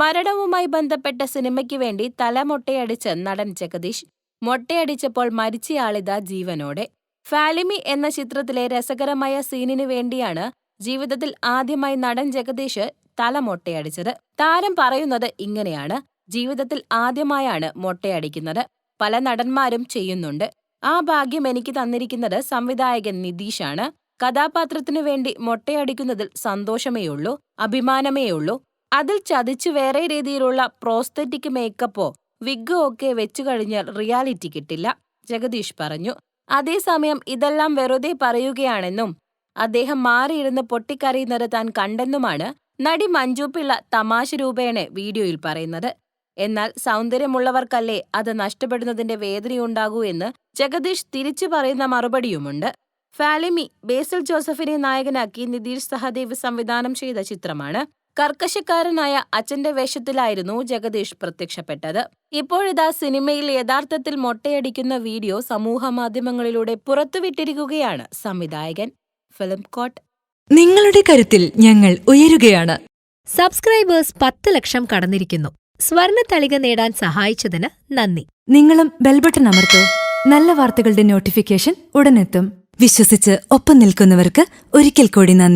മരണവുമായി ബന്ധപ്പെട്ട സിനിമയ്ക്ക് വേണ്ടി തല മൊട്ടയടിച്ച നടൻ ജഗദീഷ് മൊട്ടയടിച്ചപ്പോൾ മരിച്ചയാളിതാ ജീവനോടെ. ഫാലിമി എന്ന ചിത്രത്തിലെ രസകരമായ സീനിനു വേണ്ടിയാണ് ജീവിതത്തിൽ ആദ്യമായി നടൻ ജഗദീഷ് തല മൊട്ടയടിച്ചത്. താരം പറയുന്നത് ഇങ്ങനെയാണ് ജീവിതത്തിൽ ആദ്യമായാണ് മൊട്ടയടിക്കുന്നത്. പല നടന്മാരും ചെയ്യുന്നുണ്ട്. ആ ഭാഗ്യം എനിക്ക് തന്നിരിക്കുന്നത് സംവിധായകൻ നിതീഷാണ്. കഥാപാത്രത്തിനു വേണ്ടി മൊട്ടയടിക്കുന്നതിൽ സന്തോഷമേയുള്ളൂ അഭിമാനമേയുള്ളൂ അതിൽ ചതിച്ച് വേറെ രീതിയിലുള്ള പ്രോസ്തറ്റിക് മേക്കപ്പോ വിഗോ ഒക്കെ വെച്ചു കഴിഞ്ഞാൽ റിയാലിറ്റി കിട്ടില്ല ജഗദീഷ് പറഞ്ഞു. അതേസമയം ഇതെല്ലാം വെറുതെ പറയുകയാണെന്നും അദ്ദേഹം മാറിയിരുന്ന് പൊട്ടിക്കരയുന്നത് താൻ കണ്ടെന്നുമാണ് നടി മഞ്ജു പിള്ള തമാശ രൂപേണ വീഡിയോയിൽ പറയുന്നത്. എന്നാൽ സൗന്ദര്യമുള്ളവർക്കല്ലേ അത് നഷ്ടപ്പെടുന്നതിന്റെ വേദനയുണ്ടാകൂ എന്ന് ജഗദീഷ് തിരിച്ചു പറയുന്ന മറുപടിയുമുണ്ട്. ഫാലിമി ബേസിൽ ജോസഫിനെ നായകനാക്കി നിതീഷ് സഹദേവ് സംവിധാനം ചെയ്ത ചിത്രമാണ്. കർക്കശക്കാരനായ അച്ഛന്റെ വേഷത്തിലായിരുന്നു ജഗദീഷ് പ്രത്യക്ഷപ്പെട്ടത്. ഇപ്പോഴിതാ സിനിമയിൽ യഥാർത്ഥത്തിൽ മൊട്ടയടിക്കുന്ന വീഡിയോ സമൂഹമാധ്യമങ്ങളിലൂടെ പുറത്തുവിട്ടിരിക്കുകയാണ് സംവിധായകൻ ഫിലിം കോട്ട്. നിങ്ങളുടെ കരുത്തിൽ ഞങ്ങൾ ഉയരുകയാണ്. സബ്സ്ക്രൈബേഴ്സ് പത്ത് ലക്ഷം കടന്നിരിക്കുന്നു. സ്വർണ തളിക നേടാൻ സഹായിച്ചതിന് നന്ദി. നിങ്ങളും ബെൽബട്ടൺ അമർത്തോ. നല്ല വാർത്തകളുടെ നോട്ടിഫിക്കേഷൻ ഉടനെത്തും. വിശ്വസിച്ച് ഒപ്പം നിൽക്കുന്നവർക്ക് ഒരിക്കൽ കൂടി നന്ദി.